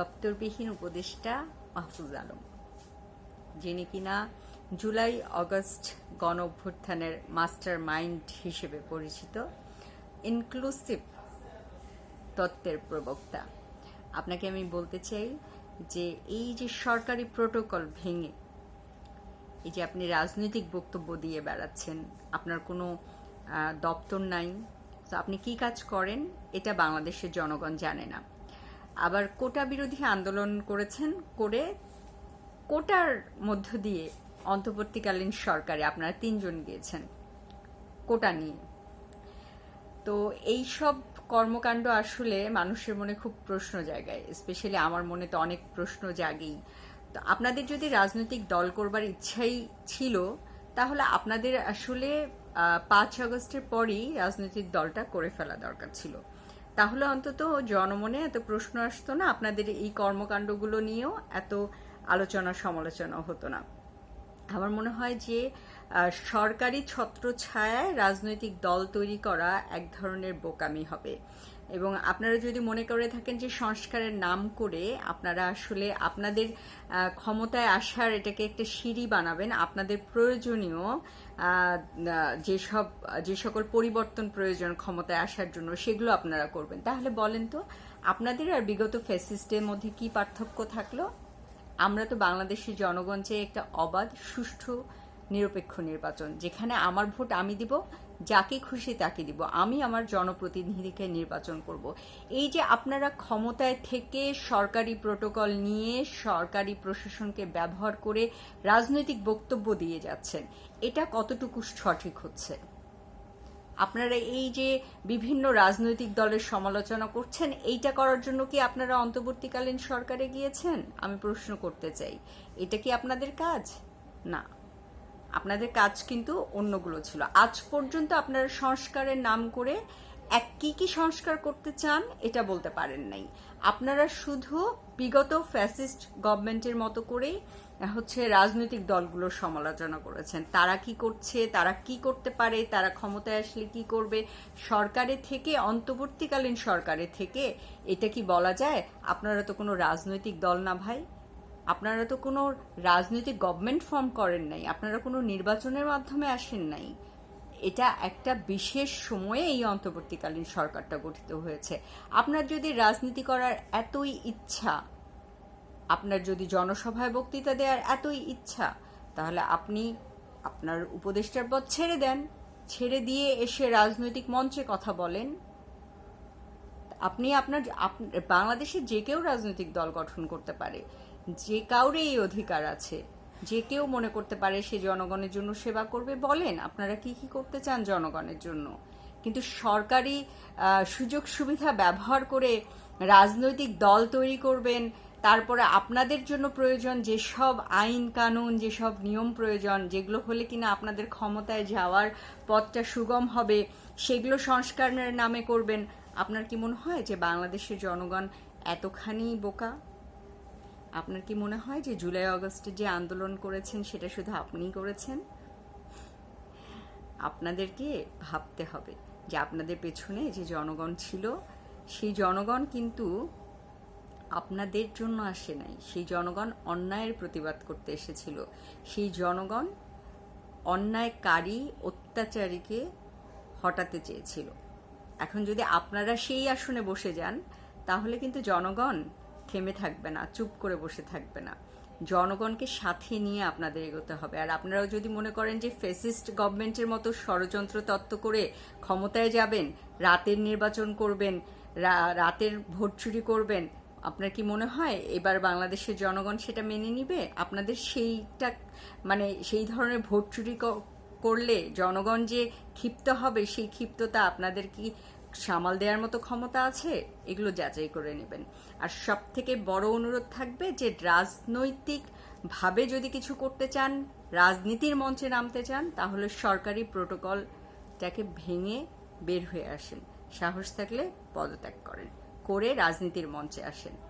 দপ্তরবিহীন উপদেষ্টা মাহফুজ আলম, যিনি কিনা জুলাই অগস্ট গণ অভ্যুত্থানের মাস্টার মাইন্ড হিসেবে পরিচিত ইনক্লুসিভ তত্ত্বের প্রবক্তা। আপনাকে আমি বলতে চাই যে এই যে সরকারি প্রোটোকল ভেঙে এই যে আপনি রাজনৈতিক বক্তব্য দিয়ে বেড়াচ্ছেন, আপনার কোনো দপ্তর নাই, তো আপনি কি কাজ করেন? এটা বাংলাদেশের জনগণ জানে না। আবার কোটা বিরোধী আন্দোলন করেছেন করে কোটার মধ্য দিয়ে অন্তর্বর্তীকালীন সরকারে আপনারা তিনজন গিয়েছেন কোটা নিয়ে। তো এই সব কর্মকাণ্ড আসলে মানুষের মনে খুব প্রশ্ন জায়গায় স্পেশালি আমার মনে তো অনেক প্রশ্ন জাগেই। তো আপনাদের যদি রাজনৈতিক দল করবার ইচ্ছাই ছিল, তাহলে আপনাদের আসলে পাঁচ আগস্টের পরই রাজনৈতিক দলটা করে ফেলা দরকার ছিল। তাহলে অন্তত জনমনে এত প্রশ্ন আসতো না, আপনাদের এই কর্মকাণ্ডগুলো নিয়েও এত আলোচনা সমালোচনা হতো না। আমার মনে হয় যে সরকারি ছত্রছায়ায় রাজনৈতিক দল তৈরি করা এক ধরনের বোকামি হবে। এবং আপনারা যদি মনে করে থাকেন যে, সংস্কারের নাম করে আপনারা আসলে আপনাদের ক্ষমতায় আসার এটাকে একটা সিঁড়ি বানাবেন, আপনাদের প্রয়োজনীয় যেসব, যে সকল পরিবর্তন প্রয়োজন ক্ষমতায় আসার জন্য, সেগুলো আপনারা করবেন। তাহলে বলেন তো, আপনাদের আর বিগত ফেসিস্টের মধ্যে কি পার্থক্য থাকল? আমরা তো বাংলাদেশের জনগণ চেয়ে একটা অবাধ, সুষ্ঠু, নিরপেক্ষ নির্বাচন, যেখানে আমার ভোট আমি দিব, যাকে খুশি তাকে দিব। আমি আমার জনপ্রতিনিধিকে নির্বাচন করব। এই যে আপনারা ক্ষমতায় থেকে সরকারি প্রোটোকল নিয়ে সরকারি প্রশাসনকে ব্যবহার করে রাজনৈতিক বক্তব্য দিয়ে যাচ্ছেন, এটা কতটুকু সঠিক হচ্ছে? আপনারা এই যে বিভিন্ন রাজনৈতিক দলের সমালোচনা করছেন, এইটা করার জন্য কি আপনারা অন্তর্বর্তীকালীন সরকারে গিয়েছেন? আমি প্রশ্ন করতে চাই, এটা কি আপনাদের কাজ? না। আপনাদের কাজ কিন্তু অন্যগুলো ছিল। আজ পর্যন্ত আপনারা সংস্কারের নাম করে এক কি কি সংস্কার করতে চান, এটা বলতে পারেন নাই। আপনারা শুধু বিগত ফ্যাসিস্ট গভর্নমেন্টের মতো করেই হচ্ছে রাজনৈতিক দলগুলোর সমালোচনা করেছেন। তারা কি করছে? তারা কি করতে পারে? তারা ক্ষমতায় আসলে কি করবে? সরকারে থেকে, অন্তর্বর্তীকালীন সরকারে থেকে এটা কি বলা যায়? আপনারা তো কোনো রাজনৈতিক দল না ভাই। আপনারা তো কোনো রাজনৈতিক গভর্নমেন্ট ফর্ম করেন নাই। আপনারা কোনো নির্বাচনের মাধ্যমে আসেন নাই। এটা একটা বিশেষ সময়ে এই অন্তর্বর্তীকালীন সরকারটা গঠিত হয়েছে। আপনার যদি রাজনীতি করার এতই ইচ্ছা আপনার যদি জনসভায় বক্তৃতা দেওয়ার এতই ইচ্ছা, তাহলে আপনি আপনার উপদেষ্টার পদ ছেড়ে দেন। ছেড়ে দিয়ে এসে রাজনৈতিক মঞ্চে কথা বলেন। আপনি আপনার আপ- বাংলাদেশে যে কেউ রাজনৈতিক দল গঠন করতে পারে, যে কাউরে এই অধিকার আছে, যে কেউ মনে করতে পারে সে জনগণের জন্য সেবা করবে, বলেন আপনারা কি কি করতে চান জনগণের জন্য। কিন্তু সরকারি সুযোগ সুবিধা ব্যবহার করে রাজনৈতিক দল তৈরি করবেন তারপরে আপনাদের জন্য প্রয়োজন যেসব আইন কানুন যেসব নিয়ম প্রয়োজন, যেগুলো হলে কিনা আপনাদের ক্ষমতায় যাওয়ার পথটা সুগম হবে, সেগুলো সংস্কারের নামে করবেন। আপনার কি মনে হয় যে বাংলাদেশের জনগণ এতখানি বোকা? আপনার কি মনে হয় যে জুলাই আগস্টে যে আন্দোলন করেছেন, সেটা শুধু আপনিই করেছেন? আপনাদেরকে ভাবতে হবে যে আপনাদের পেছনে যে জনগণ ছিল, সেই জনগণ কিন্তু আপনাদের জন্য আসে নাই। সেই জনগণ অন্যায়ের প্রতিবাদ করতে এসেছিল। সেই জনগণ অন্যায়কারী, অত্যাচারীকে হটাতে চেয়েছিল। এখন যদি আপনারা সেই আসনে বসে যান, তাহলে কিন্তু জনগণ থেমে থাকবে না, চুপ করে বসে থাকবে না। জনগণকে সাথে নিয়ে আপনাদের এগোতে হবে। আর আপনারাও যদি মনে করেন যে ফেসিস্ট গভর্নমেন্টের মতো ষড়যন্ত্র তত্ত্ব করে ক্ষমতায় যাবেন, রাতের নির্বাচন করবেন রাতের ভোট চুরি করবেন আপনার কি মনে হয় এবার বাংলাদেশের জনগণ সেটা মেনে নিবে? আপনাদের সেইটা মানে সেই ধরনের ভোট চুরি করলে জনগণ যে ক্ষিপ্ত হবে, সেই ক্ষিপ্ততা আপনাদের কি সামাল দেওয়ার মতো ক্ষমতা আছে? এগুলো যাচাই করে নেবেন। আর সব থেকে বড় অনুরোধ থাকবে যে রাজনৈতিক ভাবে যদি কিছু করতে চান, রাজনীতির মঞ্চে নামতে চান, তাহলে সরকারি প্রোটোকলটাকে ভেঙে বের হয়ে আসেন। সাহস থাকলে পদত্যাগ করেন। করে রাজনীতির মঞ্চে আসেন।